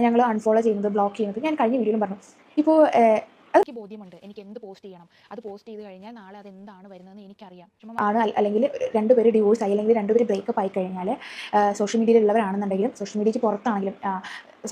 ഞങ്ങൾ അൺഫോളോ ചെയ്യുന്നത് ബ്ലോക്ക് ചെയ്യുന്നത്. ഞാൻ കഴിഞ്ഞ വീഡിയോയിലും പറഞ്ഞു. ഇപ്പോൾ എനിക്ക് ബോധ്യമുണ്ട്. എനിക്ക് എന്ത് പോസ്റ്റ് ചെയ്യണം? അത് പോസ്റ്റ് ചെയ്ത് കഴിഞ്ഞാൽ നാളെ അത് എന്താണ് വരുന്നതെന്ന് എനിക്കറിയാം. ആണ്. അല്ലെങ്കിൽ രണ്ടുപേര് ഡിവോഴ്സ് ആയി അല്ലെങ്കിൽ രണ്ടുപേര് ബ്രേക്കപ്പ് ആയി കഴിഞ്ഞാൽ സോഷ്യൽ മീഡിയയിലുള്ളവരാണെന്നുണ്ടെങ്കിലും സോഷ്യൽ മീഡിയയ്ക്ക് പുറത്താണെങ്കിലും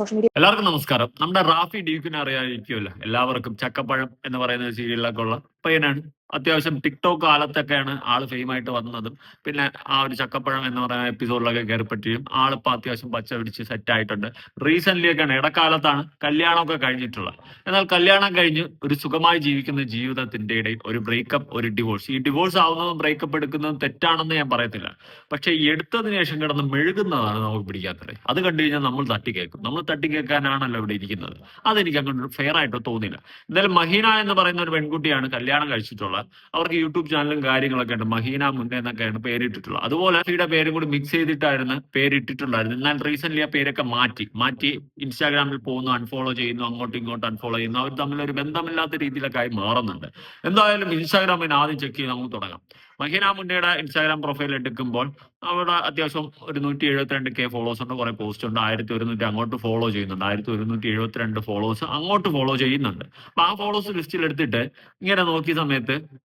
സോഷ്യൽ മീഡിയ എല്ലാവർക്കും നമസ്കാരം. നമ്മുടെ റാഫി ഡീക്കിനെ അറിയാതിരിക്കുമല്ലോ എല്ലാവർക്കും ചക്കപ്പഴം എന്ന് പറയുന്ന സീരിയലിലൊക്കെ ഉള്ള പയ്യനാണ്. അത്യാവശ്യം ടിക്ടോക്ക് കാലത്തൊക്കെയാണ് ആൾ ഫെയിം ആയിട്ട് വന്നതും. പിന്നെ ആ ഒരു ചക്കപ്പഴം എന്ന് പറയുന്ന എപ്പിസോഡിലൊക്കെ കയറിപ്പറ്റിയും ആളിപ്പോ അത്യാവശ്യം പച്ച പിടിച്ച് സെറ്റ് ആയിട്ടുണ്ട്. റീസെന്റ് ഒക്കെയാണ്. ഇടക്കാലത്താണ് കല്യാണമൊക്കെ കഴിഞ്ഞിട്ടുള്ളത്. എന്നാൽ കല്യാണം കഴിഞ്ഞ് ഒരു സുഖമായി ജീവിക്കുന്ന ജീവിതത്തിന്റെ ഇടയിൽ ഒരു ബ്രേക്കപ്പ് ഒരു ഡിവോഴ്സ് ഈ ഡിവോഴ്സ് ആവുന്നതും ബ്രേക്കപ്പ് എടുക്കുന്നതും തെറ്റാണെന്ന് ഞാൻ പറയത്തില്ല. പക്ഷെ എടുത്തതിന് ശേഷം കിടന്ന് മെഴുകുന്നതാണ് നമുക്ക് പിടിക്കാത്തത്. അത് കണ്ടു കഴിഞ്ഞാൽ നമ്മൾ തട്ടിക്കേൾക്കും നമ്മൾ തട്ടിക്കേൾക്കാനാണല്ലോ ഇവിടെ ഇരിക്കുന്നത്. അതെനിക്ക് അങ്ങോട്ട് ഫെയർ ആയിട്ട് തോന്നില്ല എന്തായാലും മഹീന എന്ന് പറയുന്ന ഒരു പെൺകുട്ടിയാണ് കല്യാണം കഴിച്ചിട്ടുള്ളത് അവർക്ക് യൂട്യൂബ് ചാനലും കാര്യങ്ങളൊക്കെ ഉണ്ട്. മഹീന മുന്നേ എന്നൊക്കെയാണ് പേരിട്ടിട്ടുള്ളത് അതുപോലെ സ്ത്രീയുടെ പേരും കൂടി മിക്സ് ചെയ്തിട്ടായിരുന്നു പേരിട്ടിട്ടുണ്ടായിരുന്നു എന്നാൽ റീസെന്റ് ആ പേരൊക്കെ മാറ്റി. മാറ്റി ഇൻസ്റ്റാഗ്രാമിൽ പോകുന്നു അൺഫോളോ ചെയ്യുന്നു അങ്ങോട്ടും ഇങ്ങോട്ടും അൺഫോളോ ചെയ്യുന്നു. അവർ തമ്മിൽ ഒരു ബന്ധമില്ലാത്ത രീതിയിലൊക്കെ ആയി മാറുന്നുണ്ട്. എന്തായാലും ഇൻസ്റ്റാഗ്രാമിന് ആദ്യം ചെക്ക് ചെയ്ത് നമുക്ക് തുടങ്ങാം. മഹീന മുന്നയുടെ ഇൻസ്റ്റാഗ്രാം പ്രൊഫൈൽ എടുക്കുമ്പോൾ അവിടെ അത്യാവശ്യം ഒരു നൂറ്റി എഴുപത്തിരണ്ട് കെ ഫോളോവേഴ്സ് ഉണ്ട്. കുറെ പോസ്റ്റ് ഉണ്ട്. ആയിരത്തി ഒരുന്നൂറ്റി അങ്ങോട്ട് ഫോളോ ചെയ്യുന്നുണ്ട്. ആയിരത്തി ഒരുന്നൂറ്റി എഴുപത്തിരണ്ട് ഫോളോവേഴ്സ് അങ്ങോട്ട് ഫോളോ ചെയ്യുന്നുണ്ട്. അപ്പൊ ആ ഫോളോസ് ലിസ്റ്റിൽ എടുത്തിട്ട് ഇങ്ങനെ നോക്കിയ സമയത്ത്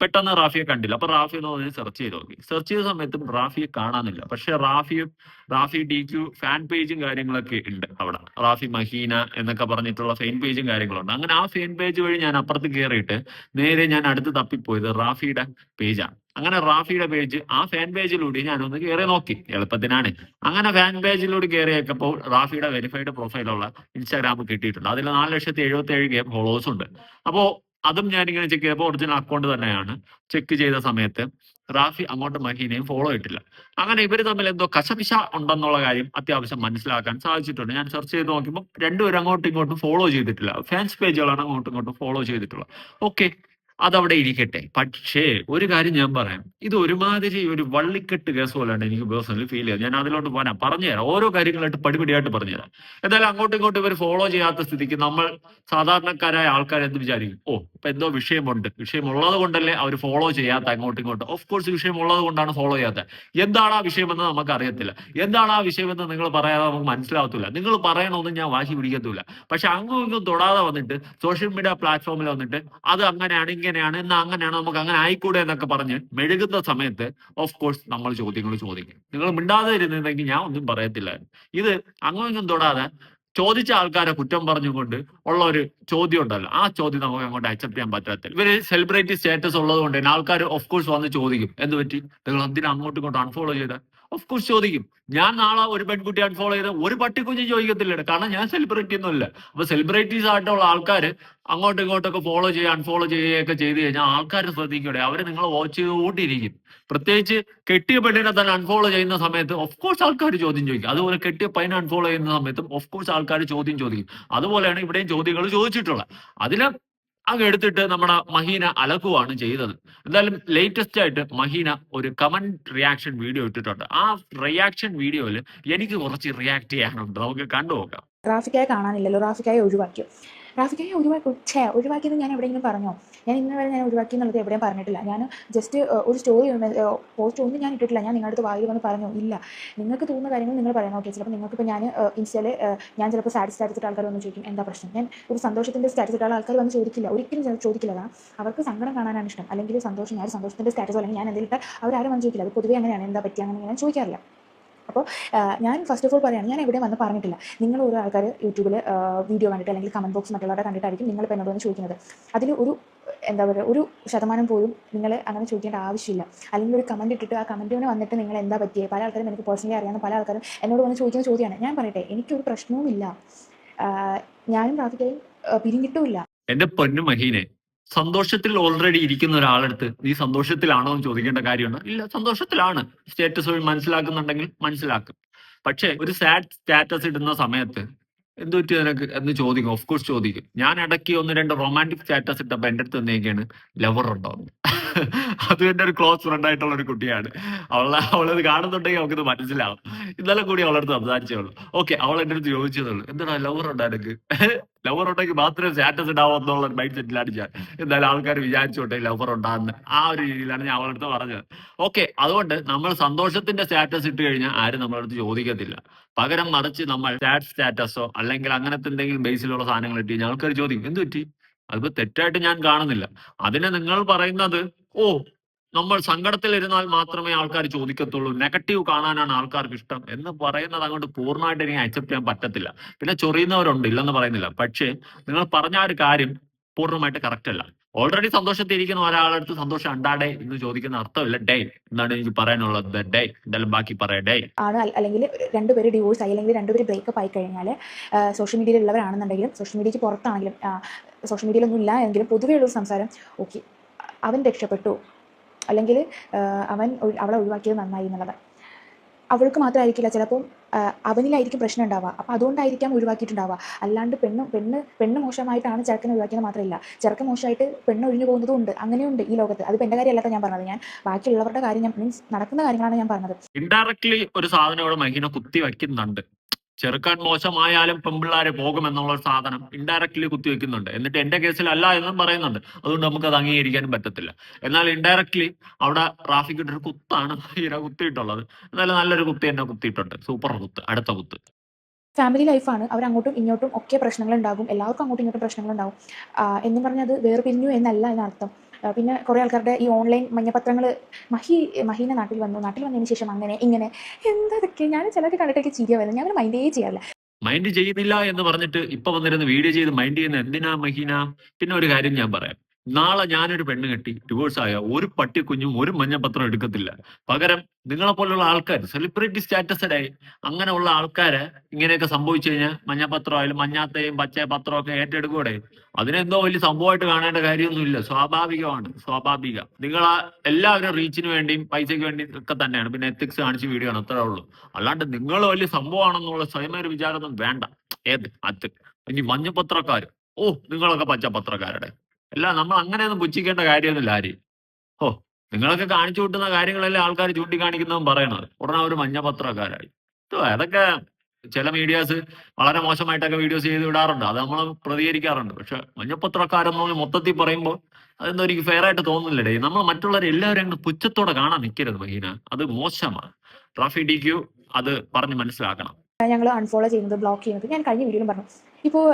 പെട്ടെന്ന് റാഫിയെ കണ്ടില്ല. അപ്പൊ റാഫി എന്ന് പറഞ്ഞ് സെർച്ച് ചെയ്ത് നോക്കി. സെർച്ച് ചെയ്ത സമയത്തും റാഫിയെ കാണാനില്ല. പക്ഷെ റാഫിയും റാഫി ഡി ക്യു ഫാൻ പേജും കാര്യങ്ങളൊക്കെ ഉണ്ട് അവിടെ. റാഫി മഹീന എന്നൊക്കെ പറഞ്ഞിട്ടുള്ള ഫെയിൻ പേജും കാര്യങ്ങളുണ്ട്. അങ്ങനെ ആ ഫെയിൻ പേജ് വഴി ഞാൻ അപ്പുറത്ത് കയറിയിട്ട് നേരെ ഞാൻ അടുത്ത് തപ്പിപ്പോയത് റാഫിയുടെ പേജാണ് അങ്ങനെ റാഫിയുടെ പേജ് ആ ഫാൻ പേജിലൂടെ ഞാനൊന്ന് കയറി നോക്കി. എളുപ്പത്തിനാണ്. അങ്ങനെ ഫാൻ പേജിലൂടെ കയറിയേക്കപ്പോൾ റാഫിയുടെ വെരിഫൈഡ് പ്രൊഫൈലുള്ള ഇൻസ്റ്റാഗ്രാം കിട്ടിയിട്ടുണ്ട്. അതിൽ നാല് ലക്ഷത്തി എഴുപത്തി ഏഴ് ഗെയിം ഫോളോവേഴ്സ് ഉണ്ട്. അപ്പോ അതും ഞാനിങ്ങനെ ചെക്ക് ചെയ്തപ്പോൾ ഒറിജിനൽ അക്കൗണ്ട് തന്നെയാണ്. ചെക്ക് ചെയ്ത സമയത്ത് റാഫി അങ്ങോട്ട് മഹീനയും ഫോളോ ഇട്ടില്ല അങ്ങനെ ഇവർ തമ്മിൽ എന്തോ കശപിശ ഉണ്ടെന്നുള്ള കാര്യം അത്യാവശ്യം മനസ്സിലാക്കാൻ സാധിച്ചിട്ടുണ്ട്. ഞാൻ സെർച്ച് ചെയ്ത് നോക്കുമ്പോൾ രണ്ടുപേരും അങ്ങോട്ടും ഇങ്ങോട്ടും ഫോളോ ചെയ്തിട്ടില്ല. ഫാൻസ് പേജുകളാണ് അങ്ങോട്ടും ഇങ്ങോട്ടും ഫോളോ ചെയ്തിട്ടുള്ളത്. ഓക്കെ അതവിടെ ഇരിക്കട്ടെ. പക്ഷേ ഒരു കാര്യം ഞാൻ പറയാം. ഇത് ഒരുമാതിരി ഒരു വള്ളിക്കെട്ട് കേസ് പോലെയാണ് എനിക്ക് പേഴ്സണലി ഫീൽ ചെയ്തത് ഞാൻ അതിലോട്ട് പോരാ പറഞ്ഞുതരാം. ഓരോ കാര്യങ്ങളായിട്ട് പടിപടിയായിട്ട് പറഞ്ഞുതരാം. എന്തായാലും അങ്ങോട്ടും ഇങ്ങോട്ടും ഇവർ ഫോളോ ചെയ്യാത്ത സ്ഥിതിക്ക് നമ്മൾ സാധാരണക്കാരായ ആൾക്കാർ എന്ത് വിചാരിക്കും? ഓ ഇപ്പൊ എന്തോ വിഷയമുണ്ട്. വിഷയമുള്ളത് കൊണ്ടല്ലേ അവർ ഫോളോ ചെയ്യാത്ത അങ്ങോട്ടും ഇങ്ങോട്ടും. ഓഫ് കോഴ്സ് വിഷയമുള്ളത് കൊണ്ടാണ് ഫോളോ ചെയ്യാത്തത് എന്താണ് ആ വിഷയമെന്ന് നമുക്ക് അറിയത്തില്ല എന്താണ് ആ വിഷയമെന്ന് നിങ്ങൾ പറയാതെ നമുക്ക് മനസ്സിലാവത്തില്ല. നിങ്ങൾ പറയണമെന്ന് ഞാൻ വാശി പിടിക്കത്തില്ല. പക്ഷെ അങ്ങും ഇങ്ങും തൊടാതെ വന്നിട്ട് സോഷ്യൽ മീഡിയ പ്ലാറ്റ്ഫോമിൽ വന്നിട്ട് അത് അങ്ങനെയാണ് ഇങ്ങനെയാണ് എന്നാ അങ്ങനെയാണ് നമുക്ക് അങ്ങനെ ആയിക്കൂടെ എന്നൊക്കെ പറഞ്ഞ് മെഴുകുന്ന സമയത്ത് ഓഫ് കോഴ്സ് നമ്മൾ ചോദ്യങ്ങൾ ചോദിക്കും. നിങ്ങൾ മിണ്ടാതെ ഇരുന്നിരുന്നെങ്കിൽ ഞാൻ ഒന്നും പറയത്തില്ല ഇത് അങ്ങോട്ടും തൊടാതെ ചോദിച്ച ആൾക്കാരെ കുറ്റം പറഞ്ഞുകൊണ്ട് ഉള്ള ഒരു ചോദ്യം ഉണ്ടല്ലോ. ആ ചോദ്യം നമുക്ക് അങ്ങോട്ട് അക്സെപ്റ്റ് ചെയ്യാൻ പറ്റത്തില്ല ഇവർ സെലിബ്രിറ്റി സ്റ്റാറ്റസ് ഉള്ളത് കൊണ്ട് തന്നെ ആൾക്കാർ ഓഫ് കോഴ്സ് വന്ന് ചോദിക്കും. എന്ത് പറ്റി നിങ്ങൾ എന്തിനാ അങ്ങോട്ടും ഇങ്ങോട്ടും അൺഫോളോ ചെയ്ത? ഓഫ് കോഴ്സ് ചോദിക്കും. ഞാൻ നാളെ ഒരു പെൺകുട്ടി അൺഫോളോ ചെയ്ത് ഒരു പട്ടിക്കുഞ്ഞ് ചോദിക്കത്തില്ല കാരണം ഞാൻ സെലിബ്രിറ്റി ഒന്നുമില്ല അപ്പൊ സെലിബ്രിറ്റീസ് ആയിട്ടുള്ള ആൾക്കാർ അങ്ങോട്ടും ഇങ്ങോട്ടൊക്കെ ഫോളോ ചെയ്യുക അൺഫോളോ ചെയ്യുകയൊക്കെ ചെയ്ത് കഴിഞ്ഞാൽ ആൾക്കാർ ശ്രദ്ധിക്കട്ടെ അവർ നിങ്ങൾ വാച്ച് ചെയ്തുകൊണ്ടിരിക്കും. പ്രത്യേകിച്ച് കെട്ടിയ പെണ്ണിനെ തന്നെ അൺഫോളോ ചെയ്യുന്ന സമയത്ത് ഓഫ് കോഴ്സ് ആൾക്കാർ ചോദ്യം ചോദിക്കും. അതുപോലെ കെട്ടിയ പൈന അൺഫോളോ ചെയ്യുന്ന സമയത്തും ഓഫ് കോഴ്സ് ആൾക്കാർ ചോദ്യം ചോദിക്കും. അതുപോലെയാണ് ഇവിടെയും ചോദ്യങ്ങൾ ചോദിച്ചിട്ടുള്ളത്. അതിൽ അങ്ങ് എടുത്തിട്ട് നമ്മുടെ മഹീന അലക്കുവാണ് ചെയ്തത്. എന്തായാലും ലേറ്റസ്റ്റ് ആയിട്ട് മഹീന ഒരു കമന്റ് റിയാക്ഷൻ വീഡിയോ ഇട്ടിട്ടുണ്ട്. ആ റിയാക്ഷൻ വീഡിയോയിൽ എനിക്ക് കുറച്ച് റിയാക്ട് ചെയ്യാനുണ്ട്. നമുക്ക് കണ്ടു റാഫിക്കായി കാണാനില്ലല്ലോ. റാഫിക്കായി റാഫിക്കായെ ഒഴിവാക്കി ഞാൻ ഒഴിവാക്കി ഛേ ഒഴിവാക്കിയത് ഞാൻ എവിടെയെങ്കിലും പറഞ്ഞോ? ഞാൻ ഇന്ന് വരെ ഞാൻ ഒഴിവാക്കി എന്നുള്ളത് എവിടെയും പറഞ്ഞിട്ടില്ല. ഞാൻ ജസ്റ്റ് ഒരു സ്റ്റോറി പോസ്റ്റ് ഒന്നും ഞാൻ ഇട്ടിട്ടില്ല. ഞാൻ നിങ്ങളുടെ അടുത്ത് വായിൽ വന്ന് പറഞ്ഞു? ഇല്ല. നിങ്ങൾക്ക് തോന്നുന്ന കാര്യങ്ങൾ നിങ്ങൾ പറയണം ഓക്കെ ചിലപ്പോൾ നിങ്ങൾക്കിപ്പോൾ ഞാൻ ഇൻസ്റ്റയിൽ ഞാൻ ചിലപ്പോൾ സാറ്റിസ്ഫൈ സ്റ്റാറ്റസ് ആൾക്കാർ വന്ന് ചോദിക്കും എന്താ പ്രശ്നം? ഞാൻ ഒരു സന്തോഷത്തിന്റെ സ്റ്റാറ്റസ് ഇട്ട ആൾക്കാർ വന്ന് ചോദിക്കില്ല. ഒരിക്കലും ചോ- ചോദിക്കില്ല കാരണം അവർക്ക് സങ്കടം കാണാനാണ് ഇഷ്ടം. അല്ലെങ്കിൽ സന്തോഷം ഞാൻ സന്തോഷത്തിന്റെ സ്റ്റാറ്റസ് അല്ലെങ്കിൽ ഞാൻ എന്തെങ്കിലും ഇട്ടാൽ അവരാരും വന്ന് ചോദിക്കില്ല. അത് പൊതുവേ അങ്ങനെയാണ്. എന്താ പറ്റിയ? അങ്ങനെ ഞാൻ ചോദിക്കാറില്ല. അപ്പോൾ ഞാൻ ഫസ്റ്റ് ഓഫ് ഓൾ പറയുകയാണ് ഞാൻ എവിടെ വന്ന് പറഞ്ഞിട്ടില്ല. നിങ്ങൾ ഓരോ ആൾക്കാർ യൂട്യൂബിൽ വീഡിയോ കണ്ടിട്ട് അല്ലെങ്കിൽ കമന്റ് ബോക്സ് മറ്റുള്ളവരെ കണ്ടിട്ടായിരിക്കും നിങ്ങൾ ഇപ്പോൾ എന്നോട് ചോദിക്കുന്നത്. അതിൽ ഒരു എന്താ പറയുക ഒരു ശതമാനം പോലും നിങ്ങൾ അങ്ങനെ ചോദിക്കേണ്ട ആവശ്യമില്ല. അല്ലെങ്കിൽ ഒരു കമന്റ് ഇട്ടിട്ട് ആ കമന്റിന് വന്നിട്ട് നിങ്ങൾ എന്താ പറ്റിയേ? പല ആൾക്കാരും എനിക്ക് പേഴ്സണലി അറിയാവുന്ന പല ആൾക്കാരും എന്നോട് വന്ന് ചോദിക്കുന്ന ചോദ്യമാണ് ഞാൻ പറയട്ടെ എനിക്കൊരു പ്രശ്നവുമില്ല. ഞാനും റാഫിക്കയും പിരിഞ്ഞിട്ടുമില്ല. എന്റെ പൊന്നു മഹീനെ സന്തോഷത്തിൽ ഓൾറെഡി ഇരിക്കുന്ന ഒരാളെടുത്ത് നീ സന്തോഷത്തിലാണോ? എന്ന് ചോദിക്കേണ്ട കാര്യമുണ്ട്. ഇല്ല സന്തോഷത്തിലാണ്. സ്റ്റേറ്റസ് മനസ്സിലാക്കുന്നുണ്ടെങ്കിൽ മനസ്സിലാക്കും. പക്ഷേ ഒരു സാഡ് സ്റ്റാറ്റസ് ഇടുന്ന സമയത്ത് എന്ത് പറ്റി നിനക്ക്? എന്ന് ചോദിക്കും. ഓഫ് കോഴ്സ് ചോദിക്കും. ഞാൻ ഇടയ്ക്ക് ഒന്ന് രണ്ട് റൊമാന്റിക് സ്റ്റാറ്റസ് ഇട്ടപ്പോ എന്റെ അടുത്ത് വന്നേക്കാണ് ലവർ ഉണ്ടോ. അത് എന്റെ ഒരു ക്ലോസ് ഫ്രണ്ട് ആയിട്ടുള്ള ഒരു കുട്ടിയാണ്. അവളെ അവളത് കാണുന്നുണ്ടെങ്കിൽ അവൾക്കിത് മനസ്സിലാവും. ഇന്നലെ കൂടി അവളടുത്ത് സംസാരിച്ചേ ഉള്ളൂ. ഓക്കെ അവൾ എന്റെ അടുത്ത് ചോദിച്ചതുള്ളൂ എന്താണ് ലവർ ഉണ്ടോ എനിക്ക് ലവർ ഉണ്ടെങ്കിൽ മാത്രമേ സ്റ്റാറ്റസ് ഉണ്ടാവും എന്നുള്ള മൈൻഡ് സെറ്റിലാണ് ഞാൻ. എന്തായാലും ആൾക്കാർ വിചാരിച്ചോട്ടെ ലവർ ഉണ്ടാകുന്ന ആ ഒരു രീതിയിലാണ് ഞാൻ അവളടുത്ത് പറഞ്ഞത്. ഓക്കെ അതുകൊണ്ട് നമ്മൾ സന്തോഷത്തിന്റെ സ്റ്റാറ്റസ് ഇട്ട് കഴിഞ്ഞാൽ ആരും നമ്മളടുത്ത് ചോദിക്കത്തില്ല. പകരം മറിച്ച് നമ്മൾ ചാറ്റ് സ്റ്റാറ്റസോ അല്ലെങ്കിൽ അങ്ങനത്തെ എന്തെങ്കിലും ബേസിലുള്ള സാധനങ്ങൾ ഇട്ട് കഴിഞ്ഞാൽ ആൾക്കാർ ചോദിക്കും എന്ത് പറ്റി? അതിപ്പോ തെറ്റായിട്ട് ഞാൻ കാണുന്നില്ല. അതിനെ നിങ്ങൾ പറയുന്നത് ഓ നമ്മൾ സങ്കടത്തിൽ ഇരുന്നാൽ മാത്രമേ ആൾക്കാർ ചോദിക്കത്തുള്ളൂ. നെഗറ്റീവ് കാണാനാണ് ആൾക്കാർക്ക് ഇഷ്ടം എന്ന് പറയുന്നത് അങ്ങോട്ട് പൂർണമായിട്ട് എനിക്ക് അക്സെപ്റ്റ് ചെയ്യാൻ പറ്റത്തില്ല. പിന്നെ ചൊറിയുന്നവരുണ്ട് ഇല്ലെന്ന് പറയുന്നില്ല. പക്ഷേ നിങ്ങൾ പറഞ്ഞ ഒരു കാര്യം പൂർണമായിട്ട് കറക്റ്റ് അല്ല. ഓൾറെഡി സന്തോഷത്തിൽ ഇരിക്കുന്ന ഒരാളടുത്ത് സന്തോഷം ഉണ്ടാടേ എന്ന് ചോദിക്കുന്ന അർത്ഥമില്ല. ഡേ എന്നാണ് എനിക്ക് പറയാനുള്ളത്. ഡേ എന്തായാലും ബാക്കി പറയാം. ഡേ. ആണ്. അല്ല- അല്ലെങ്കിൽ രണ്ടുപേര് ഡിവോഴ്സ് ആയി അല്ലെങ്കിൽ രണ്ടുപേര് ബ്രേക്കപ്പ് ആയി കഴിഞ്ഞാൽ സോഷ്യൽ മീഡിയയിലുള്ളവരാണെന്നുണ്ടെങ്കിലും സോഷ്യൽ മീഡിയയ്ക്ക് പുറത്താണെങ്കിലും സോഷ്യൽ മീഡിയയിലൊന്നും ഇല്ല എങ്കിലും പൊതുവേ ഉള്ളൊരു സംസാരം ഓക്കെ അവൻ രക്ഷപ്പെട്ടു. അല്ലെങ്കിൽ അവൻ അവളെ ഒഴിവാക്കിയത് നന്നായി എന്നുള്ളത്. അവൾക്ക് മാത്രമായിരിക്കില്ല ചിലപ്പം അവനിലായിരിക്കും പ്രശ്നം ഉണ്ടാവുക. അപ്പോൾ അതുകൊണ്ടായിരിക്കാം ഒഴിവാക്കിയിട്ടുണ്ടാവുക. അല്ലാണ്ട് പെണ്ണ് പെണ്ണ് പെണ്ണ് മോശമായിട്ടാണ് ചെറുക്കനെ ഒഴിവാക്കിയത് മാത്രമല്ല. ചെറുക്കൻ മോശമായിട്ട് പെണ്ണ് ഒഴിഞ്ഞു പോകുന്നതും ഉണ്ട്. അങ്ങനെയുണ്ട് ഈ ലോകത്ത്. അത് എന്റെ കാര്യമല്ല ഞാൻ പറഞ്ഞത്. ഞാൻ ബാക്കിയുള്ളവരുടെ കാര്യം ഞാൻ മീൻസ് നടക്കുന്ന കാര്യങ്ങളാണ് ഞാൻ പറഞ്ഞത്. ഇൻഡയറക്ട്ലി ഒരു സാധനം മഹീന കുത്തി വെക്കുന്നുണ്ട് ചെറുക്കാൻ മോശമായാലും പെമ്പിള്ളാരെ പോകും എന്നുള്ള ഒരു സാധനം ഇൻഡയറക്ട്ലി കുത്തിവെക്കുന്നുണ്ട് എന്നിട്ട് എന്റെ കേസിൽ അല്ല എന്നും പറയുന്നുണ്ട്. അതുകൊണ്ട് നമുക്ക് അത് അംഗീകരിക്കാനും പറ്റത്തില്ല. എന്നാൽ ഇൻഡയറക്ട്ലി അവിടെ റാഫിക്കിട്ടൊരു കുത്താണ് ഹീര കുത്തിയിട്ടുള്ളത്. എന്നാലും നല്ലൊരു കുത്തി എന്നെ കുത്തിയിട്ടുണ്ട്. സൂപ്പർ കുത്ത്. അടുത്ത കുത്ത്. ഫാമിലി ലൈഫാണ് അവർ അങ്ങോട്ടും ഇങ്ങോട്ടും ഒക്കെ പ്രശ്നങ്ങൾ ഉണ്ടാകും എല്ലാവർക്കും അങ്ങോട്ടും ഇങ്ങോട്ടും പ്രശ്നങ്ങൾ ഉണ്ടാകും എന്നും അത് വേർപിരിഞ്ഞു എന്നല്ല എന്നർത്ഥം. പിന്നെ കുറേ ആൾക്കാരുടെ ഈ ഓൺലൈൻ മഞ്ഞപത്രങ്ങൾ മഹി മഹീന നാട്ടിൽ വന്നു. നാട്ടിൽ വന്നതിന് ശേഷം അങ്ങനെ ഇങ്ങനെ എന്തൊക്കെ? ഞാൻ ചിലർക്ക് കണ്ടിട്ടൊക്കെ ചിരിയ വരുന്നത്. ഞാൻ മൈൻഡേ ചെയ്യാറില്ല. മൈൻഡ് ചെയ്യുന്നില്ല എന്ന് പറഞ്ഞിട്ട് ഇപ്പൊ വന്നിരുന്ന് വീഡിയോ ചെയ്ത് മൈൻഡ് ചെയ്യുന്ന എന്തിനാ മഹീന? പിന്നെ ഒരു കാര്യം ഞാൻ പറയാം. നാളെ ഞാനൊരു പെണ്ണ് കെട്ടി ഡിവോഴ്സ് ആയ ഒരു പട്ടിക്കുഞ്ഞും ഒരു മഞ്ഞപത്രം എടുക്കത്തില്ല. പകരം നിങ്ങളെ പോലുള്ള ആൾക്കാർ സെലിബ്രിറ്റി സ്റ്റാറ്റസഡ് ആയി അങ്ങനെയുള്ള ആൾക്കാര് ഇങ്ങനെയൊക്കെ സംഭവിച്ചു കഴിഞ്ഞാൽ മഞ്ഞപത്രം ആയാലും മഞ്ഞാത്തയും പച്ച പത്രം ഒക്കെ ഏറ്റെടുക്കൂടെ അതിനെന്തോ വലിയ സംഭവമായിട്ട് കാണേണ്ട കാര്യമൊന്നുമില്ല. സ്വാഭാവികമാണ്. സ്വാഭാവിക. നിങ്ങൾ ആ എല്ലാവരും റീച്ചിന് വേണ്ടിയും പൈസയ്ക്ക് വേണ്ടിയും ഒക്കെ തന്നെയാണ്. പിന്നെ എത്തിക്സ് കാണിച്ച് വീഡിയോ ആണ് അത്രേ ഉള്ളൂ. അല്ലാണ്ട് നിങ്ങൾ വലിയ സംഭവമാണെന്നുള്ള സ്വയം ഒരു വിചാരമൊന്നും വേണ്ട. ഏത്? അത്. ഇനി മഞ്ഞപത്രക്കാർ ഓ നിങ്ങളൊക്കെ പച്ചപത്രക്കാരുടെ അല്ല നമ്മൾ അങ്ങനെയൊന്നും പുച്ഛിക്കേണ്ട കാര്യമൊന്നുമില്ല ആര് ഓ നിങ്ങളൊക്കെ കാണിച്ചു കൂട്ടുന്ന കാര്യങ്ങളല്ലേ ആൾക്കാർ ചൂണ്ടിക്കാണിക്കുന്നതും പറയണത്. ഉടനെ അവർ മഞ്ഞപത്രക്കാരായി ഇതോ അതൊക്കെ ചില മീഡിയാസ് വളരെ മോശമായിട്ടൊക്കെ വീഡിയോസ് ചെയ്ത് വിടാറുണ്ട്. അത് നമ്മൾ പ്രതികരിക്കാറുണ്ട്. പക്ഷെ മഞ്ഞപത്രക്കാരെന്ന് മൊത്തത്തിൽ പറയുമ്പോൾ അതെന്തോ എനിക്ക് ഫെയർ ആയിട്ട് തോന്നുന്നില്ലേ നമ്മൾ മറ്റുള്ളവരെ എല്ലാവരും അങ്ങ് പുച്ഛത്തോടെ കാണാൻ നിൽക്കരുത് മഹീന. അത് മോശമാണ്. ട്രാഫി ഡി ക്യൂ അത് പറഞ്ഞ് മനസ്സിലാക്കണം. ഞങ്ങൾ അൺഫോളോ ചെയ്യുന്നത് ബ്ലോക്ക് ചെയ്യുന്നത് ഞാൻ കഴിഞ്ഞ വീഡിയോയിലും പറഞ്ഞു. ഇപ്പോൾ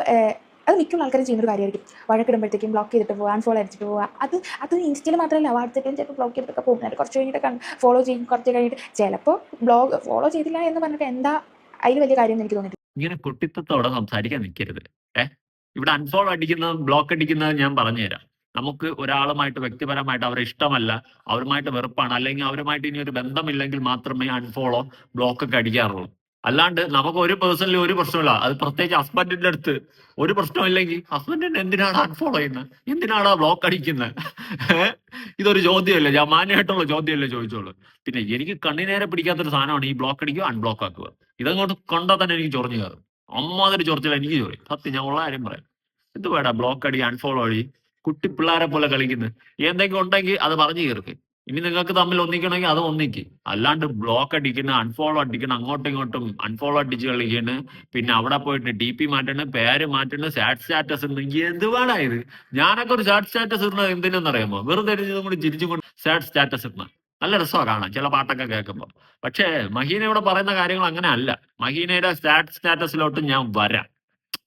അത് മിക്കുള്ള ആൾക്കാരും ചെയ്യുന്നൊരു കാര്യമായിരിക്കും. വഴക്കിടുമ്പോഴത്തേക്കും ബ്ലോക്ക് ചെയ്തിട്ട് പോകാൻ ഫോളോ അടിച്ചിട്ട് പോകുക അത് അത് ഇൻസ്റ്റയിൽ മാത്രമല്ല വാട്സപ്പിലും ചിലപ്പോൾ ബ്ലോക്ക് ചെയ്തിട്ടൊക്കെ പോകുന്നുണ്ട് കുറച്ച് കഴിഞ്ഞിട്ട് ഫോളോ ചെയ്യും കുറച്ച് കഴിഞ്ഞിട്ട് ചിലപ്പോൾ ബ്ലോഗ് ഫോളോ ചെയ്തില്ല എന്ന് പറഞ്ഞിട്ട് എന്താ അതിൽ വലിയ കാര്യം എനിക്ക് തോന്നിയിട്ടില്ല. ഇങ്ങനെ കുട്ടിത്തത്തോടെ സംസാരിക്കാൻ നിൽക്കരുത് ഏഹ് ഇവിടെ അൺഫോളോ അടിക്കുന്നത് ബ്ലോക്ക് അടിക്കുന്നത് ഞാൻ പറഞ്ഞുതരാം. നമുക്ക് ഒരാളുമായിട്ട് വ്യക്തിപരമായിട്ട് അവരെ ഇഷ്ടമല്ല അവരുമായിട്ട് വെറുപ്പാണ് അല്ലെങ്കിൽ അവരുമായിട്ട് ഇനി ഒരു ബന്ധമില്ലെങ്കിൽ മാത്രമേ അൺഫോളോ ബ്ലോക്ക് ഒക്കെ അടിക്കാറുള്ളൂ. അല്ലാണ്ട് നമുക്ക് ഒരു പേഴ്സണലി ഒരു പ്രശ്നമില്ല. അത് പ്രത്യേകിച്ച് ഹസ്ബൻഡിന്റെ അടുത്ത് ഒരു പ്രശ്നമില്ലെങ്കിൽ ഹസ്ബൻഡിനെ എന്തിനാണ് അൺഫോളോ ചെയ്യുന്നത് എന്തിനാണ് ബ്ലോക്ക് അടിക്കുന്നത്? ഇതൊരു ചോദ്യമല്ലേ? ഞാൻ മാന്യമായിട്ടുള്ള ചോദ്യമല്ലേ ചോദിച്ചോളൂ. പിന്നെ എനിക്ക് കണ്ണിനേരെ പിടിക്കാത്തൊരു സാധനമാണ് ഈ ബ്ലോക്ക് അടിക്കുക അൺബ്ലോക്ക് ആക്കുക. ഇതങ്ങോട്ട് കൊണ്ടാൽ തന്നെ എനിക്ക് ചൊറഞ്ഞു കയറും. അമ്മാതിരി ചൊറിച്ചില്ല എനിക്ക് ചോറി സത്യം ഞാൻ ഉള്ള കാര്യം പറയാം. എന്ത് വേടാ ബ്ലോക്ക് അടി അൺഫോളോ അടി? കുട്ടി പിള്ളേരെ പോലെ കളിക്കുന്നത് എന്തെങ്കിലും ഉണ്ടെങ്കിൽ അത് പറഞ്ഞു കയർക്ക് ഇനി നിങ്ങൾക്ക് തമ്മിൽ ഒന്നിക്കണമെങ്കിൽ അത് ഒന്നിക്ക്. അല്ലാണ്ട് ബ്ലോക്ക് അടിക്കുന്ന അൺഫോളോ അടിക്കണം അങ്ങോട്ടും ഇങ്ങോട്ടും അൺഫോളോ അടിച്ച് കളിക്കണ്. പിന്നെ അവിടെ പോയിട്ട് ഡി പി മാറ്റണ് പേര് മാറ്റണ് സാറ്റ് സ്റ്റാറ്റസ് ഉണ്ടെങ്കിൽ എന്ത് വേണാ ഇത്? ഞാനൊക്കെ ഒരു സാറ്റ് സ്റ്റാറ്റസ് ഇടുന്നത് അറിയുമ്പോൾ വെറുതെ കൂടി ചിരിച്ചും കൊണ്ട് സാറ്റ് സ്റ്റാറ്റസ് ഇടുന്നത് നല്ല രസമാണ് ചില പാട്ടൊക്കെ കേൾക്കുമ്പോൾ പക്ഷേ മഹീന ഇവിടെ പറയുന്ന കാര്യങ്ങൾ അങ്ങനെ അല്ല. മഹീനയുടെ സ്റ്റാറ്റ് സ്റ്റാറ്റസിലോട്ട് ഞാൻ വരാം.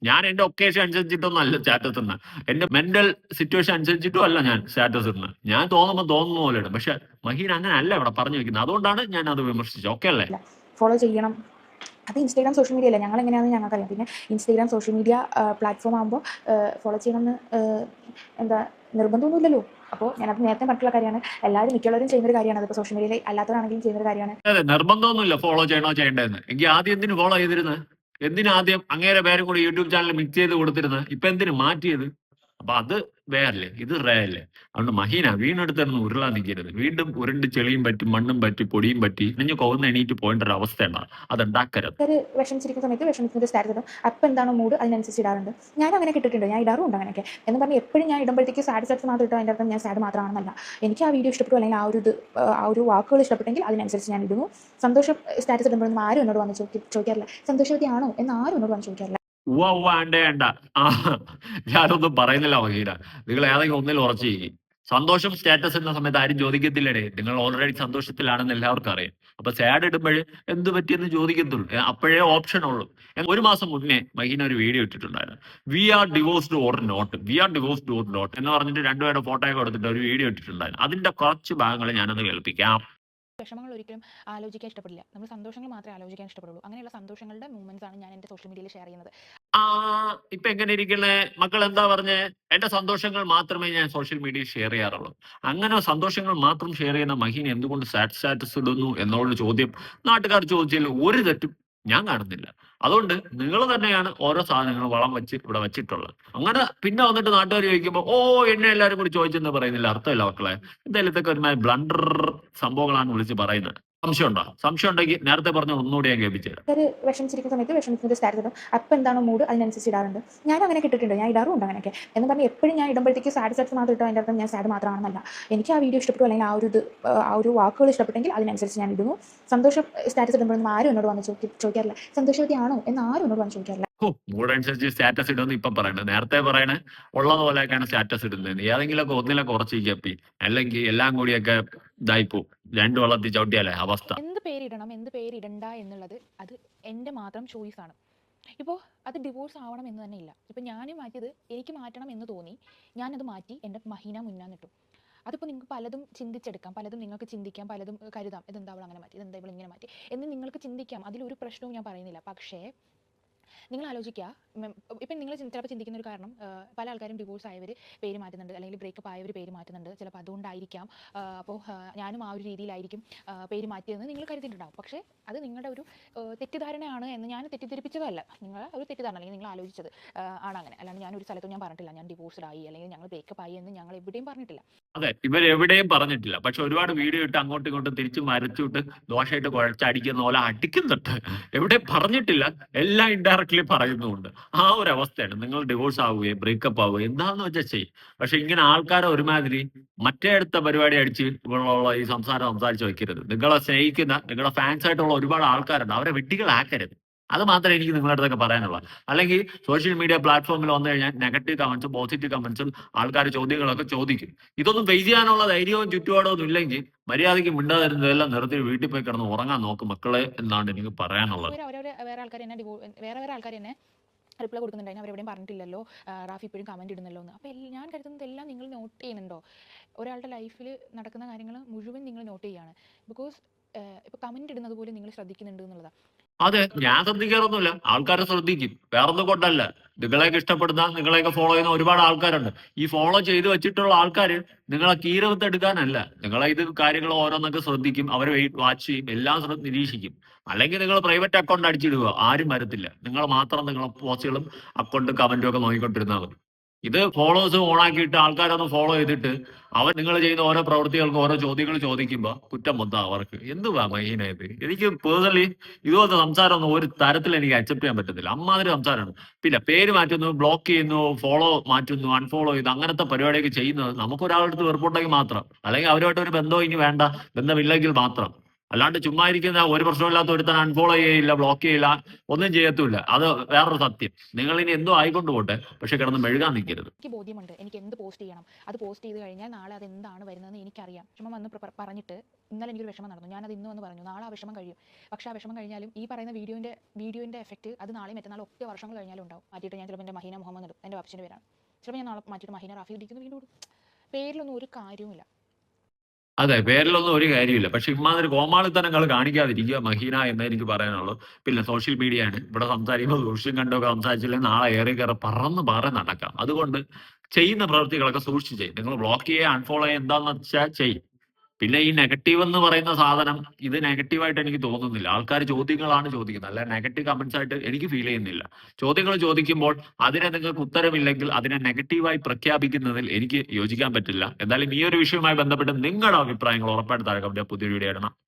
ഞാൻ എന്റെ ഒക്കേഷൻ അനുസരിച്ചിട്ടൊന്നും അല്ല സ്റ്റാറ്റസ് ഇടുന്നത് എന്റെ മെന്റൽ സിറ്റുവേഷൻ അനുസരിച്ചിട്ടും അല്ല ഞാൻ സ്റ്റാറ്റസ് ഇടുന്നത് ഞാൻ തോന്നുമ്പോൾ തോന്നുന്ന പോലെ ഇടും. പക്ഷെ മഹീൻ അങ്ങനെ അല്ല ഇവിടെ പറഞ്ഞു വെക്കുന്നത്. അതുകൊണ്ടാണ് ഞാൻ അത് വിമർശിച്ചത്. ഓക്കെ അല്ലേ? ഫോളോ ചെയ്യണം. അത് ഇൻസ്റ്റാഗ്രാം സോഷ്യൽ മീഡിയ അല്ല? ഞങ്ങൾ എങ്ങനെയാണെന്ന് ഞങ്ങൾക്കറിയാം പിന്നെ ഇൻസ്റ്റാഗ്രാം സോഷ്യൽ മീഡിയ പ്ലാറ്റ്ഫോം ആകുമ്പോൾ ഫോളോ ചെയ്യണമെന്ന് എന്താ നിർബന്ധമൊന്നുമില്ലല്ലോ. അപ്പോൾ ഞാനത് നേരത്തെ പറഞ്ഞിട്ടുള്ള കാര്യമാണ്. എല്ലാവരും ചെയ്യുന്ന ഒരു കാര്യമാണ്. അതിപ്പോൾ സോഷ്യൽ മീഡിയയിൽ അല്ലാത്തവരാണെങ്കിലും ചെയ്യുന്ന ഒരു കാര്യമാണ് നിർബന്ധമൊന്നുമില്ല ഫോളോ ചെയ്യണോ ചെയ്യേണ്ടതെന്ന്. എങ്കിൽ ആദ്യം എന്തിനു ഫോളോ ചെയ്തിരുന്നത് എന്തിനു ആദ്യം അങ്ങേരെ പേരും കൂടി യൂട്യൂബ് ചാനൽ മിക്സ് ചെയ്ത് കൊടുത്തിരുന്നത്? ഇപ്പൊ എന്തിനു? മാറ്റിയത്? അപ്പൊ അത് വേറല്ലേ? ഇത് റേയല്ലേ? അതുകൊണ്ട് മഹീന വീണെടുത്തിരുന്ന് ഉരുളാൻ നിൽക്കരുത് വീണ്ടും ഉരുണ്ട് ചെളിയും പറ്റി മണ്ണും പറ്റി പൊടിയും പറ്റി നിഞ്ഞു കൊവുന്ന എണീറ്റ് പോകേണ്ട ഒരു അവസ്ഥ ഉണ്ടാകും അതുണ്ടാക്കരുത്. ആൾക്കാർ വിഷമിച്ചിരിക്കുന്ന സമയത്ത് വിഷമിക്കുന്ന സ്റ്റാറ്റസ് അപ്പൊ അപ്പം എന്താണോ മൂഡ് അതിനനുസരിച്ച് ഇടാറുണ്ട്. ഞാൻ അങ്ങനെ കിട്ടിയിട്ടുണ്ട് ഞാൻ ഇടാറുണ്ട് അങ്ങനെയൊക്കെ. എന്ന് പറഞ്ഞാൽ എപ്പോഴും ഞാൻ ഇടുമ്പോഴത്തേക്ക് സാഡ് സ്റ്റാറ്റസ് മാത്രം ഇട്ടോ? അതിന്റെ അർത്ഥം ഞാൻ സാഡ് മാത്രമാണെന്നല്ല. എനിക്ക് ആ വീഡിയോ ഇഷ്ടപ്പെട്ടു അല്ലെങ്കിൽ ആ ഒരു ഇത് ആ ഒരു വാക്കുകൾ ഇഷ്ടപ്പെട്ടെങ്കിൽ അതിനനുസരിച്ച് ഞാൻ ഇടുന്നു. സന്തോഷം സ്റ്റാറ്റസ് ഇടുമ്പോഴൊന്നും ആരും എന്നോട് വന്ന് ചോദിക്കാറില്ല. സന്തോഷവതി ആണോ എന്ന് ആരും എന്നോട് വന്ന് ചോദിക്കാറില്ല. ഉവ്വ ആ ഞാനൊന്നും പറയുന്നില്ല വകീല നിങ്ങൾ ഏതെങ്കിലും ഒന്നിൽ ഉറച്ചിരിക്കും സന്തോഷം സ്റ്റാറ്റസ് എന്ന സമയത്ത് ആരും ചോദിക്കത്തില്ലടേ. നിങ്ങൾ ഓൾറെഡി സന്തോഷത്തിലാണെന്ന് എല്ലാവർക്കും അറിയാം. അപ്പൊ സാഡ് ഇടുമ്പോഴേ എന്ത് പറ്റിയെന്ന് ചോദിക്കത്തുള്ളൂ. അപ്പോഴേ ഓപ്ഷൻ ഉള്ളൂ. ഒരു മാസം മുന്നേ മഹീന ഒരു വീഡിയോ ഇട്ടിട്ടുണ്ടായിരുന്നു. We are divorced or not we are divorced or not എന്ന് പറഞ്ഞിട്ട് രണ്ടുപേരുടെ ഫോട്ടോ ഒക്കെ കൊടുത്തിട്ട് ഒരു വീഡിയോ ഇട്ടിട്ടുണ്ടായിരുന്നു. അതിന്റെ കുറച്ച് ഭാഗങ്ങൾ ഞാനത് കേൾപ്പിക്കാം. വിഷമങ്ങൾ ഒരിക്കലും ആലോചിക്കാൻ ഇഷ്ടപ്പെടില്ല. നമ്മൾ സന്തോഷങ്ങൾ മാത്രമേ ആലോചിക്കാൻ ഇഷ്ടപ്പെടുള്ളൂ. അങ്ങനെയുള്ള സന്തോഷങ്ങളുടെ മൂവ്മെന്റ്സ് ആണ് ഞാൻ എന്റെ സോഷ്യൽ മീഡിയയിൽ ഷെയർ ചെയ്യുന്നത്. ആ ഇപ്പൊ എങ്ങനെ ഇരിക്കണേ മക്കൾ എന്താ പറഞ്ഞേ? എന്റെ സന്തോഷങ്ങൾ മാത്രമേ ഞാൻ സോഷ്യൽ മീഡിയയിൽ ഷെയർ ചെയ്യാറുള്ളൂ. അങ്ങനെ സന്തോഷങ്ങൾ മാത്രം ഷെയർ ചെയ്യുന്ന മഹീൻ എന്തുകൊണ്ട് സാറ്റ് സ്റ്റാറ്റസ് ഇടുന്നു എന്നുള്ള ചോദ്യം. നാട്ടുകാർ ചോദിച്ചതിൽ ഒരു തെറ്റും ഞാൻ കാണുന്നില്ല. അതുകൊണ്ട് നിങ്ങൾ തന്നെയാണ് ഓരോ സാധനങ്ങൾ വളം വെച്ച് ഇവിടെ വെച്ചിട്ടുള്ളത്. അങ്ങനെ പിന്നെ വന്നിട്ട് നാട്ടുകാർ ചോദിക്കുമ്പോൾ ഓ എന്നെ എല്ലാവരും കൂടി ചോദിച്ചെന്ന് പറയുന്നില്ല. അർത്ഥമില്ല മക്കളെ. എന്തായാലും ഇതൊക്കെ ഒരുമാതിരി ബ്ലണ്ടർ സംഭവങ്ങളാണ് വിളിച്ച് പറയുന്നത്. സംശയം ഉണ്ടോ സംശയം ഉണ്ടെങ്കിൽ നേരത്തെ പറഞ്ഞ ഒന്നുകൂടി ഞാൻ കേൾപ്പിച്ചു തരാം. ആൾക്കാർ വിഷമിച്ചിരിക്കുന്ന സമയത്ത് വിഷമിക്കുന്ന സ്റ്റാറ്റസ് ഇടും അപ്പം എന്താണോ മൂഡ്? അതിനനുസരിച്ച് ഇടാറുണ്ട്. ഞാൻ അങ്ങനെ കിട്ടിയിട്ടുണ്ട് ഞാൻ ഇടാറുണ്ട് അങ്ങനെയൊക്കെ. എന്ന് പറഞ്ഞാൽ എപ്പോഴും ഞാൻ ഇടുമ്പോഴത്തേക്ക് സാഡ് സ്റ്റാറ്റസ് മാത്രം ഇട്ടോ? അതിന്റെ അർത്ഥം ഞാൻ സാഡ് മാത്രമാണെന്നല്ല. എനിക്ക് ആ വീഡിയോ ഇഷ്ടപ്പെട്ടു അല്ലെങ്കിൽ ആ ഒരു ഇത് ആ ഒരു വാക്കുകൾ ഇഷ്ടപ്പെട്ടെങ്കിൽ അതിനനുസരിച്ച് ഞാൻ ഇടുന്നു. സന്തോഷം സ്റ്റാറ്റസ് ഇടുമ്പോഴൊന്നും ആരും എന്നോട് വന്ന് ചോദിക്കാറില്ല. സന്തോഷവതിയാണോ എന്ന് ആരും എന്നോട് വന്ന് ചോദിക്കാറില്ല. ഓ മൂടനുസരിച്ച് സ്റ്റാറ്റസ് ഇടുമെന്ന് ഇപ്പൊ പറയണ്ട. നേരത്തെ പറയണ ഉള്ളത് പോലെയൊക്കെയാണ് സ്റ്റാറ്റസ് ഇടുന്നത്. ഏതെങ്കിലുമൊക്കെ ഒന്നിലൊക്കെ കുറച്ച് കപ്പി അല്ലെങ്കിൽ എല്ലാം കൂടിയൊക്കെ ഇതായിപ്പോ രണ്ടു വള്ളത്തിൽ ചവിട്ടിയാലേ അവസ്ഥ. എന്ത് പേരിടണം എന്ത് പേരിടണ്ട എന്നുള്ളത് അത് എന്റെ മാത്രം ചോയ്സ് ആണ്. ഇപ്പോൾ അത് ഡിവോഴ്സ് ആവണം എന്ന് തന്നെ ഇല്ല. ഇപ്പൊ ഞാൻ മാറ്റിയത് എനിക്ക് മാറ്റണം എന്ന് തോന്നി. ഞാനത് മാറ്റി എന്റെ മഹീന മുന്നാന്നിട്ടു അതിപ്പോൾ നിങ്ങൾക്ക് പലതും ചിന്തിച്ചെടുക്കാം. പലതും നിങ്ങൾക്ക് ചിന്തിക്കാം. പലതും കരുതാം. ഇതെന്താ അവൾ അങ്ങനെ മാറ്റി? ഇതെന്താ ഇവൾ ഇങ്ങനെ മാറ്റി? എന്ന് നിങ്ങൾക്ക് ചിന്തിക്കാം. അതിലൊരു പ്രശ്നവും ഞാൻ പറയുന്നില്ല. പക്ഷേ നിങ്ങൾ ആലോചിക്കുക ഇപ്പം നിങ്ങൾ ചിലപ്പോൾ ചിന്തിക്കുന്ന ഒരു കാരണം പല ആൾക്കാരും ഡിവോഴ്സ് ആയവർ പേര് മാറ്റുന്നുണ്ട്. അല്ലെങ്കിൽ ബ്രേക്കപ്പ് ആയവർ പേര് മാറ്റുന്നുണ്ട്. ചിലപ്പോൾ അതുകൊണ്ടായിരിക്കാം. അപ്പോൾ ഞാനും ആ ഒരു രീതിയിലായിരിക്കും പേര് മാറ്റിയതെന്ന് നിങ്ങൾ കരുതിയിട്ടുണ്ടാവും. പക്ഷേ അത് നിങ്ങളുടെ ഒരു തെറ്റിദ്ധാരണയാണ് എന്ന് ഞാൻ തെറ്റിദ്ധരിപ്പിച്ചതല്ല. നിങ്ങൾ ഒരു തെറ്റിദ്ധാരണ അല്ലെങ്കിൽ നിങ്ങൾ ആലോചിച്ചത് ആണ് അങ്ങനെ. അല്ലാണ്ട് ഞാൻ ഒരു സ്ഥലത്തും ഞാൻ പറഞ്ഞിട്ടില്ല. ഞാൻ ഡിവോഴ്സ്ഡ് ആയി അല്ലെങ്കിൽ ഞങ്ങൾ ബ്രേക്കപ്പ് ആയി എന്ന് ഞങ്ങൾ എവിടെയും പറഞ്ഞിട്ടില്ല. അതെ ഇവർ എവിടെയും പറഞ്ഞിട്ടില്ല. പക്ഷെ ഒരുപാട് വീഡിയോ ഇട്ട് അങ്ങോട്ടും ഇങ്ങോട്ടും തിരിച്ചു മരച്ചിട്ട് ദോഷമായിട്ട് കുഴച്ചടിക്കുന്ന പോലെ അടിക്കുന്നുണ്ട്. എവിടെ പറഞ്ഞിട്ടില്ല. എല്ലാം ഇൻഡയറക്ട്ലി പറയുന്നുമുണ്ട് ആ ഒരു അവസ്ഥയാണ് നിങ്ങൾ ഡിവോഴ്സ് ആവുകയും ബ്രേക്കപ്പ് ആവുകയും എന്താണെന്ന് വെച്ചാൽ ചെയ്യും. പക്ഷെ ഇങ്ങനെ ആൾക്കാരെ ഒരുമാതിരി മറ്റേ അടുത്ത പരിപാടി അടിച്ച് ഇവളുള്ള ഈ സംസാരം സംസാരിച്ച് വെക്കരുത്. നിങ്ങളെ സ്നേഹിക്കുന്ന നിങ്ങളുടെ ഫാൻസ് ആയിട്ടുള്ള ഒരുപാട് ആൾക്കാരുണ്ട്. അവരെ വെട്ടികളാക്കരുത് അത് മാത്രമേ എനിക്ക് നിങ്ങളുടെ അടുത്തൊക്കെ പറയാനുള്ളൂ. അല്ലെങ്കിൽ സോഷ്യൽ മീഡിയ പ്ലാറ്റ്ഫോമിൽ വന്നു കഴിഞ്ഞാൽ നെഗറ്റീവ് കമന്റ്സും പോസിറ്റീവ് കമന്റ്സും ആൾക്കാർ ചോദ്യങ്ങളൊക്കെ ചോദിക്കും. ഇതൊന്നും ഫേസ് ചെയ്യാനുള്ള ധൈര്യവും ചുറ്റുപാടോ ഒന്നും ഇല്ലെങ്കിൽ മര്യാദയ്ക്ക് മിണ്ടാതിരുന്നതെല്ലാം നിർത്തി വീട്ടിൽ പോയി കിടന്ന് ഉറങ്ങാൻ നോക്കും മക്കളെ എന്നാണ് എനിക്ക് പറയാനുള്ളത്. വേറെ ആൾക്കാർ എന്നെ വേറെ വേറെ ആൾക്കാർ എന്നെ റിപ്ലൈ കൊടുക്കുന്നുണ്ടായിരുന്നു. അവരെവിടെയും പറഞ്ഞിട്ടില്ലല്ലോ. റാഫി ഇപ്പോഴും കമന്റ് ഇടുന്നല്ലോ എന്ന്. അപ്പോൾ ഞാൻ കരുതുന്നത് എല്ലാം നിങ്ങൾ നോട്ട് ചെയ്യുന്നുണ്ടോ? ഒരാളുടെ ലൈഫിൽ നടക്കുന്ന കാര്യങ്ങൾ മുഴുവൻ നിങ്ങൾ നോട്ട് ചെയ്യുകയാണ് ബിക്കോസ് ഇപ്പോൾ കമന്റ് ഇടുന്നത് പോലും നിങ്ങൾ ശ്രദ്ധിക്കുന്നുണ്ട് എന്നുള്ളതാണ് അതെ ഞാൻ ശ്രദ്ധിക്കാറൊന്നുമില്ല. ആൾക്കാരെ ശ്രദ്ധിക്കും. വേറൊന്നും കൊണ്ടല്ല. നിങ്ങളെയൊക്കെ ഇഷ്ടപ്പെടുന്ന നിങ്ങളെയൊക്കെ ഫോളോ ചെയ്യുന്ന ഒരുപാട് ആൾക്കാരുണ്ട്. ഈ ഫോളോ ചെയ്ത് വെച്ചിട്ടുള്ള ആൾക്കാർ നിങ്ങളെ കീരവത്ത് എടുക്കാനല്ല. നിങ്ങളെ ഇത് കാര്യങ്ങൾ ഓരോന്നൊക്കെ ശ്രദ്ധിക്കും. അവരെ വാച്ച് ചെയ്യും. എല്ലാം നിരീക്ഷിക്കും. അല്ലെങ്കിൽ നിങ്ങൾ പ്രൈവറ്റ് അക്കൗണ്ട് അടിച്ചിടുക. ആരും വരത്തില്ല. നിങ്ങൾ മാത്രം നിങ്ങളെ പോസ്റ്റുകളും അക്കൗണ്ടും കമന്റും ഒക്കെ നോക്കിക്കൊണ്ടിരുന്നാൽ മതി. ഇത് ഫോളോവേഴ്സ് ഓണാക്കിയിട്ട് ആൾക്കാരൊന്ന് ഫോളോ ചെയ്തിട്ട് അവർ നിങ്ങൾ ചെയ്യുന്ന ഓരോ പ്രവൃത്തികൾക്കും ഓരോ ചോദ്യങ്ങൾ ചോദിക്കുമ്പോൾ കുറ്റം മൊത്തം അവർക്ക്. എന്തുവാ മഹീനായത് എനിക്ക് പേഴ്സണലി ഇതുപോലത്തെ സംസാരമൊന്നും ഒരു തരത്തിൽ എനിക്ക് അക്സെപ്റ്റ് ചെയ്യാൻ പറ്റത്തില്ല. അമ്മാതിരി സംസാരമാണ്. പിന്നെ പേര് മാറ്റുന്നു ബ്ലോക്ക് ചെയ്യുന്നു ഫോളോ മാറ്റുന്നു അൺഫോളോ ചെയ്യുന്നു അങ്ങനത്തെ പരിപാടിയൊക്കെ ചെയ്യുന്നത് നമുക്ക് ഒരാളുടെ അടുത്ത് വെറുപ്പുണ്ടെങ്കിൽ മാത്രം. അല്ലെങ്കിൽ അവരുമായിട്ട് ഒരു ബന്ധം ഇനി വേണ്ട ബന്ധമില്ലെങ്കിൽ മാത്രം. അല്ലാണ്ട് ചുമ്മാ ഇരിക്കുന്ന ഒരു പ്രശ്നമില്ലാത്ത ഒരുത്തൻ അൺഫോളോ ചെയ്യില്ല ബ്ലോക്ക് ചെയ്യില്ല ഒന്നും ചെയ്യത്തൂല്ല. അത് വേറൊരു സത്യം. നിങ്ങൾ ഇനി എന്തോ ആയിക്കൊണ്ട് പോട്ടെ പക്ഷെ കിടന്ന് മെഴുകാൻ നിൽക്കരുത്. എനിക്ക് ബോധ്യമുണ്ട്. എനിക്ക് എന്ത് പോസ്റ്റ് ചെയ്യണം? അത് പോസ്റ്റ് ചെയ്ത് കഴിഞ്ഞാൽ നാളെ അത് എന്താണ് വരുന്നതെന്ന് എനിക്കറിയാം. വിഷമം വന്ന് പറഞ്ഞിട്ട് ഇന്നലെ എനിക്കൊരു വിഷമം നടന്നു. ഞാനത് ഇന്ന് വന്ന് പറഞ്ഞു. നാളെ ആ വിഷമം കഴിയും. പക്ഷേ ആ വിഷമം കഴിഞ്ഞാലും ഈ പറയുന്ന വീഡിയോന്റെ വീഡിയോന്റെ എഫക്റ്റ് അത് നാളെ മറ്റന്നാൾ ഒക്കെ വർഷങ്ങൾ കഴിഞ്ഞാലും ഉണ്ടാവും. മാറ്റിയിട്ട് ഞാൻ ചിലപ്പോൾ എന്റെ മഹീന മുഹമ്മദ് എന്റെ എന്റെ വാപ്പച്ചിന്റെ പേരാണ്. ചിലപ്പോൾ ഞാൻ നാളെ മാറ്റിയിട്ട് മഹീന റാഫി ഇടിക്കുന്ന വീണ്ടും പേരിലൊന്നും ഒരു കാര്യവുമില്ല. അതെ പേരിലൊന്നും ഒരു കാര്യമില്ല പക്ഷെ ഇമാതിരി കോമാളിത്തനങ്ങൾ കാണിക്കാതിരിക്കുക മഹീന എന്നേ എനിക്ക് പറയാനുള്ളൂ. പിന്നെ സോഷ്യൽ മീഡിയ ആണ് ഇവിടെ സംസാരിക്കുമ്പോൾ ദൂഷ്യം കണ്ടൊക്കെ സംസാരിച്ചില്ലെങ്കിൽ നാളെ ഏറെ കയറി പറന്ന് പറ നടക്കാം. അതുകൊണ്ട് ചെയ്യുന്ന പ്രവൃത്തികളൊക്കെ സൂക്ഷിച്ച് ചെയ്യും. നിങ്ങൾ ബ്ലോക്ക് ചെയ്യുക അൺഫോളോ ചെയ്യുക എന്താണെന്ന് വെച്ചാൽ ചെയ്യും. പിന്നെ ഈ നെഗറ്റീവ് എന്ന് പറയുന്ന സാധനം ഇത് നെഗറ്റീവായിട്ട് എനിക്ക് തോന്നുന്നില്ല. ആൾക്കാർ ചോദ്യങ്ങളാണ് ചോദിക്കുന്നത്. അല്ല നെഗറ്റീവ് കമന്റ്സ് ആയിട്ട് എനിക്ക് ഫീൽ ചെയ്യുന്നില്ല. ചോദ്യങ്ങൾ ചോദിക്കുമ്പോൾ അതിനെ നിങ്ങൾക്ക് ഉത്തരമില്ലെങ്കിൽ അതിനെ നെഗറ്റീവായി പ്രഖ്യാപിക്കുന്നതിൽ എനിക്ക് യോജിക്കാൻ പറ്റില്ല. എന്തായാലും ഈ ഒരു വിഷയവുമായി ബന്ധപ്പെട്ട് നിങ്ങളുടെ അഭിപ്രായങ്ങൾ ഉറപ്പായിട്ട് താഴെ കമന്റ് പുതിയ വീഡിയോ ഇടണം.